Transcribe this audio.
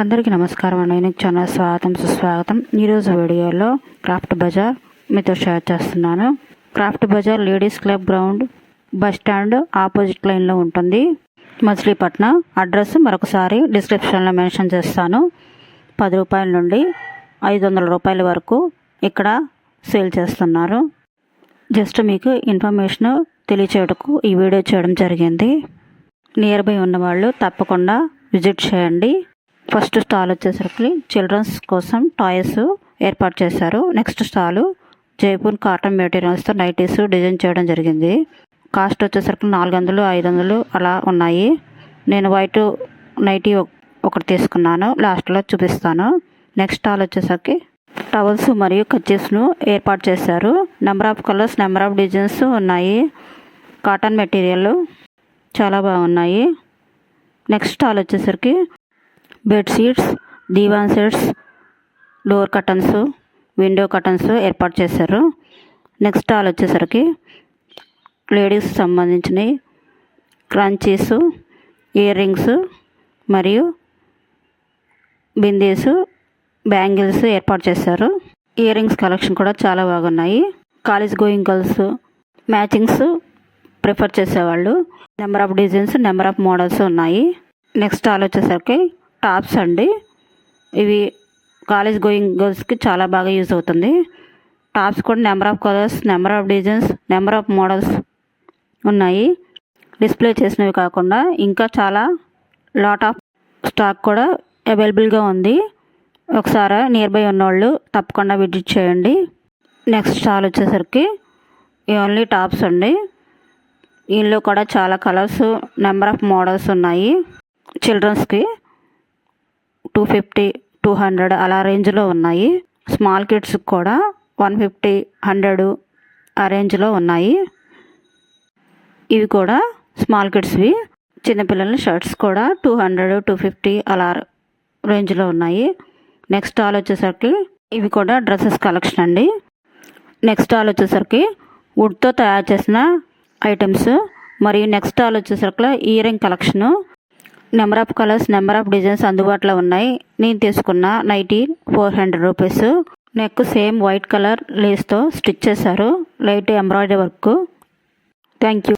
అందరికీ నమస్కారం అండి. నేను ఛానల్ స్వాగతం సుస్వాగతం. ఈరోజు వీడియోలో క్రాఫ్ట్ బజార్ మీతో షేర్ చేస్తున్నాను. Craft Bazaar ladies club ground bus stand opposite లైన్లో ఉంటుంది. మచిలీపట్నం. అడ్రస్ మరొకసారి డిస్క్రిప్షన్లో మెన్షన్ చేస్తాను. పది రూపాయల నుండి ఐదు వందల రూపాయల వరకు ఇక్కడ సేల్ చేస్తున్నారు. జస్ట్ మీకు ఇన్ఫర్మేషన్ తెలియచేయటకు ఈ వీడియో చేయడం జరిగింది. నియర్ బై ఉన్నవాళ్ళు తప్పకుండా విజిట్ చేయండి. ఫస్ట్ స్టాల్ వచ్చేసరికి చిల్డ్రన్స్ కోసం టాయ్స్ ఏర్పాటు చేశారు. నెక్స్ట్ స్టాల్ జైపూర్ కాటన్ మెటీరియల్స్తో నైటీస్ డిజైన్ చేయడం జరిగింది. కాస్ట్ వచ్చేసరికి నాలుగు వందలు ఐదు వందలు అలా ఉన్నాయి. నేను వైట్ నైటీ ఒకటి తీసుకున్నాను. లాస్ట్లో చూపిస్తాను. నెక్స్ట్ స్టాల్ వచ్చేసరికి టవల్స్ మరియు కచ్చెస్ను ఏర్పాటు చేశారు. Number of colours number of designs ఉన్నాయి. కాటన్ మెటీరియల్ చాలా బాగున్నాయి. నెక్స్ట్ స్టాల్ వచ్చేసరికి bedsheets divan sets door curtains window curtains ఏర్పాటు చేశారు. నెక్స్ట్ హాల్ వచ్చేసరికి లేడీస్ సంబంధించినవి క్రంచీస్ ఇయర్ రింగ్స్ మరియు బిందీస్ బ్యాంగిల్స్ ఏర్పాటు చేశారు. ఇయర్ రింగ్స్ కలెక్షన్ కూడా చాలా బాగున్నాయి. College going girls matchings prefer చేసేవాళ్ళు. Number of designs number of models ఉన్నాయి. నెక్స్ట్ హాల్ వచ్చేసరికి టాప్స్ అండి. ఇవి కాలేజ్ గోయింగ్ గర్ల్స్కి చాలా బాగా యూజ్ అవుతుంది. టాప్స్ కూడా number of colours number of designs number of models ఉన్నాయి. డిస్ప్లే చేసినవి కాకుండా ఇంకా చాలా లాట్ ఆఫ్ స్టాక్ కూడా అవైలబుల్గా ఉంది. ఒకసారి నియర్ బై ఉన్నవాళ్ళు తప్పకుండా విజిట్ చేయండి. నెక్స్ట్ స్టాల్ వచ్చేసరికి ఓన్లీ టాప్స్ అండి. ఇందులో కూడా చాలా కలర్స్ నెంబర్ ఆఫ్ మోడల్స్ ఉన్నాయి. చిల్డ్రన్స్కి టూ ఫిఫ్టీ టూ హండ్రెడ్ అలా రేంజ్లో ఉన్నాయి. స్మాల్ కిడ్స్కి కూడా వన్ ఫిఫ్టీ హండ్రెడ్ ఆ రేంజ్లో ఉన్నాయి. ఇవి కూడా స్మాల్ కిడ్స్వి. చిన్నపిల్లల షర్ట్స్ కూడా టూ హండ్రెడ్ టూ ఫిఫ్టీ అలా రేంజ్లో ఉన్నాయి. నెక్స్ట్ ఆల్ వచ్చేసరికి ఇవి కూడా డ్రెస్సెస్ కలెక్షన్ అండి. నెక్స్ట్ ఆల్ వచ్చేసరికి వుడ్తో తయారు చేసిన ఐటమ్స్. మరియు నెక్స్ట్ ఆల్ వచ్చేసరికి earring collection. Number of colours number of designs అందుబాటులో ఉన్నాయి. నేను తీసుకున్న nighty four hundred rupees. Neck same white colour లేస్తో stitch చేశారు. Light embroidery work. Thank you.